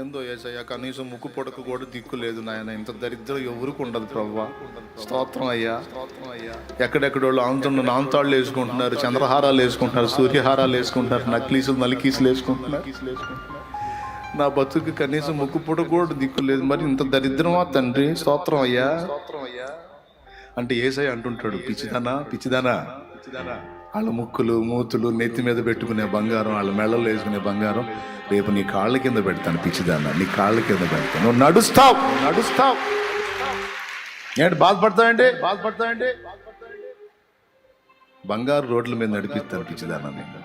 ఏందో ఏసయ్య కనీసం ముక్కు పొడకు కూడా దిక్కు లేదు నాయన. ఇంత దరిద్రం ఎవరికి ఉండదు ప్రవ్వా స్తోత్రం అయ్యా. స్తోత్రం అయ్యా ఎక్కడెక్కడోళ్ళు ఆంతున్న నాంతాళ్ళు వేసుకుంటున్నారు చంద్రహారాలు వేసుకుంటున్నారు సూర్యహారాలు వేసుకుంటున్నారు నక్లీసులు నలికీసులు వేసుకుంటున్నారు. నా బతుకు కనీసం ముక్కు పొడ కూడా దిక్కు లేదు. మరి ఇంత దరిద్రమా తండ్రి? స్తోత్రం అయ్యా. స్తోత్రం అయ్యా. అంటే ఏసై అంటుంటాడు పిచ్చిదానా పిచ్చిదానా పిచ్చిదానా. వాళ్ళ ముక్కులు మూతులు నెత్తి మీద పెట్టుకునే బంగారం వాళ్ళ మెళ్ళలో వేసుకునే బంగారం రేపు నీ కాళ్ళ కింద పెడతాను పిచ్చిదాన్న నీ కాళ్ళ కింద పెడతాను. నువ్వు నడుస్తావు నడుస్తావు. ఏంటి బాధపడతావండి బాధపడతావండి బంగారు రోడ్ల మీద నడిపిస్తాను పిచ్చిదాన్న నేను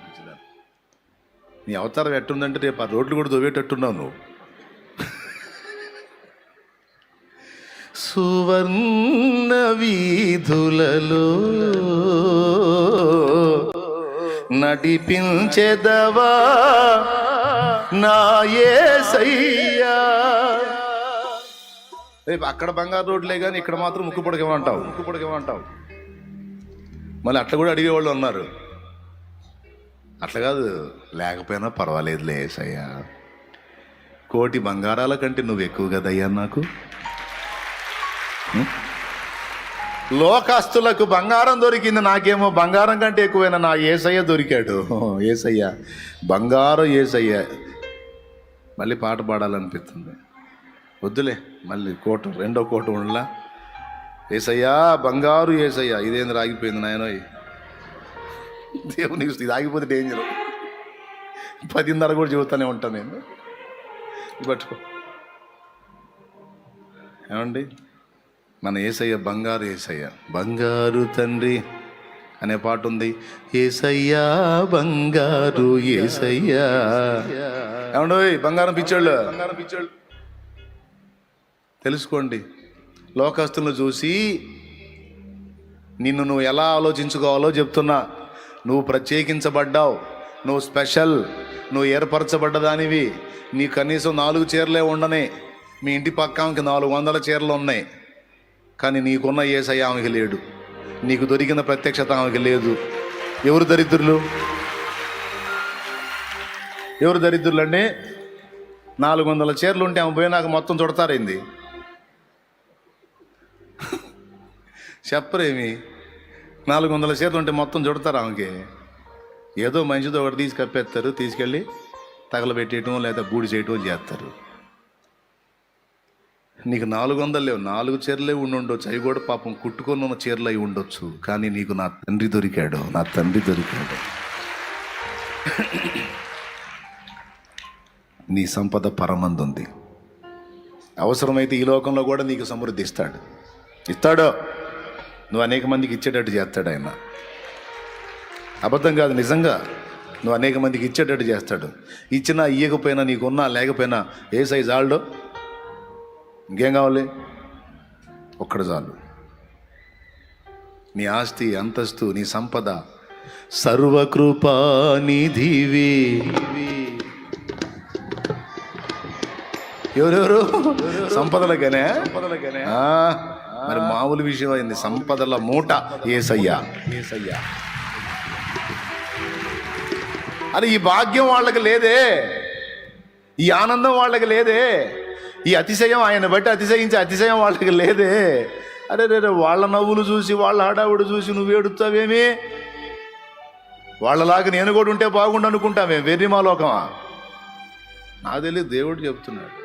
నీ అవతారం ఎట్టుందంటే రేపు ఆ రోడ్లు కూడా దొవ్వేటట్టున్నావు నువ్వు. సువర్ణ వీధులలో నడిపించెదవా? నాయే సయ్యా రేపు అక్కడ బంగారు రోడ్లే కానీ ఇక్కడ మాత్రం ముక్కు పొడకేమంటావు? ముక్కు పొడకేమంటావు? మళ్ళీ అట్లా కూడా అడిగేవాళ్ళు ఉన్నారు. అట్లా కాదు లేకపోయినా పర్వాలేదులే ఏసయ్యా. కోటి బంగారాల కంటే నువ్వు ఎక్కువ కదయ్యా నాకు. లోకాస్తులకు బంగారం దొరికింది నాకేమో బంగారం కంటే ఎక్కువైన నా ఏసయ్య దొరికాడు. ఏసయ్య. బంగారం ఏసయ్య. మళ్ళీ పాట పాడాలనిపిస్తుంది. వద్దులే మళ్ళీ కోట రెండో కోట ఉండలా? ఏసయ్యా బంగారు ఏసయ్యా. ఇదేంది రాగిపోయింది నాయనోయ్ దేవుని ఇది ఆగిపోతే డేంజర్ పదిన్నర కూడా చెబుతూనే ఉంటాను నేను. పట్టుకో. ఏమండి? మన ఏసయ్య బంగారు ఏసయ్య. బంగారు తండ్రి అనే పాట ఉంది. ఏసయ్యా బంగారు ఏసయ్యా. ఏమండోయ్ బంగారం పిచ్చోళ్ళు. బంగారం పిచ్చోళ్ళు తెలుసుకోండి లోకస్తులను చూసి నిన్ను నువ్వు ఎలా ఆలోచించుకోవాలో చెప్తున్నా. నువ్వు ప్రత్యేకించబడ్డావు. నువ్వు స్పెషల్. నువ్వు ఏర్పరచబడ్డదానివి. నీ కనీసం నాలుగు చీరలే ఉండనే. మీ ఇంటి పక్కానికి నాలుగు వందల చీరలు ఉన్నాయి. కానీ నీకున్న ఏసయ్య ఆమెకి లేడు. నీకు దొరికిన ప్రత్యక్షత ఆమెకి లేదు. ఎవరు దరిద్రులు? ఎవరు దరిద్రులు అండి నాలుగు వందల చీరలు ఉంటే ఆమె పోయినాక మొత్తం చుడతారైంది? చెప్పరేమి? నాలుగు వందల చీరలు ఉంటే మొత్తం చుడతారు ఆమెకి. ఏదో మంచిదో ఒకటి తీసుకప్పేస్తారు తీసుకెళ్ళి తగలబెట్టేయటం లేదా బూడి చేయటం చేస్తారు. నీకు నాలుగు వందలు లేవు నాలుగు చీరలే ఉండి ఉండొచ్చు అవి కూడా పాపం కుట్టుకొని ఉన్న చీరలు అయి ఉండొచ్చు. కానీ నీకు నా తండ్రి దొరికాడు నా తండ్రి దొరికాడు. నీ సంపద పరమందుంది. అవసరమైతే ఈ లోకంలో కూడా నీకు సమృద్ధి ఇస్తాడు? ఇస్తాడో నువ్వు అనేక మందికి ఇచ్చేటట్టు చేస్తాడు ఆయన. అబద్ధం కాదు నిజంగా నువ్వు అనేక మందికి ఇచ్చేటట్టు చేస్తాడు. ఇచ్చినా ఇయ్యకపోయినా నీకున్నా లేకపోయినా ఏ సైజ్ ఆల్డో ఇంకేం కావాలి? ఒక్కడ చాలు. నీ ఆస్తి అంతస్తు నీ సంపద సర్వకృపా నిధివి ఎవరెవరు? సంపదలకనే? సంపదలకనే. మరి మామూలు విషయం అయింది. సంపదల మూట ఏసయ్యా. ఏసయ్యా. అరే ఈ భాగ్యం వాళ్ళకి లేదే. ఈ ఆనందం వాళ్ళకి లేదే. ఈ అతిశయం ఆయన బట్టి అతిశయించే అతిశయం వాళ్ళకి లేదే. అరే రే వాళ్ళ నవ్వులు చూసి వాళ్ళ హడావుడు చూసి నువ్వు ఏడుస్తావేమి? వాళ్ళలాగా నేను కూడా ఉంటే బాగుండు అనుకుంటామే వెర్రి లోకమా నాకు తెలియదు దేవుడు చెప్తున్నాడు.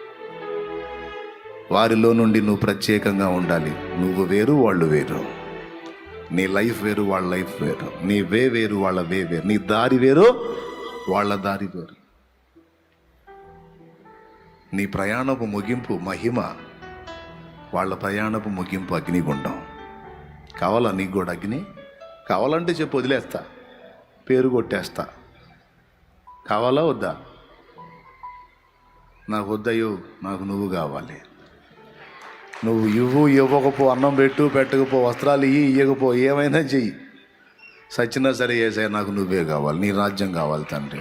వారిలో నుండి నువ్వు ప్రత్యేకంగా ఉండాలి. నువ్వు వేరు వాళ్ళు వేరు. నీ లైఫ్ వేరు వాళ్ళ లైఫ్ వేరు. నీ వే వేరు వాళ్ళ వే వేరు. నీ దారి వేరు వాళ్ళ దారి వేరు. నీ ప్రయాణపు ముగింపు మహిమ వాళ్ళ ప్రయాణపు ముగింపు అగ్నిగుండం. కావాలా నీకు కూడా అగ్ని? కావాలంటే చెప్పు వదిలేస్తా. పేరు కొట్టేస్తా. కావాలా వద్దా? నాకు వద్దయ్యో నాకు నువ్వు కావాలి. నువ్వు ఇవ్వు ఇవ్వకపో అన్నం పెట్టు పెట్టకపో వస్త్రాలు ఇయ్యి ఇయ్యకపో ఏమైనా చెయ్యి. సచ్చినా సరే ఏసే నాకు నువ్వే కావాలి నీ రాజ్యం కావాలి తండ్రి.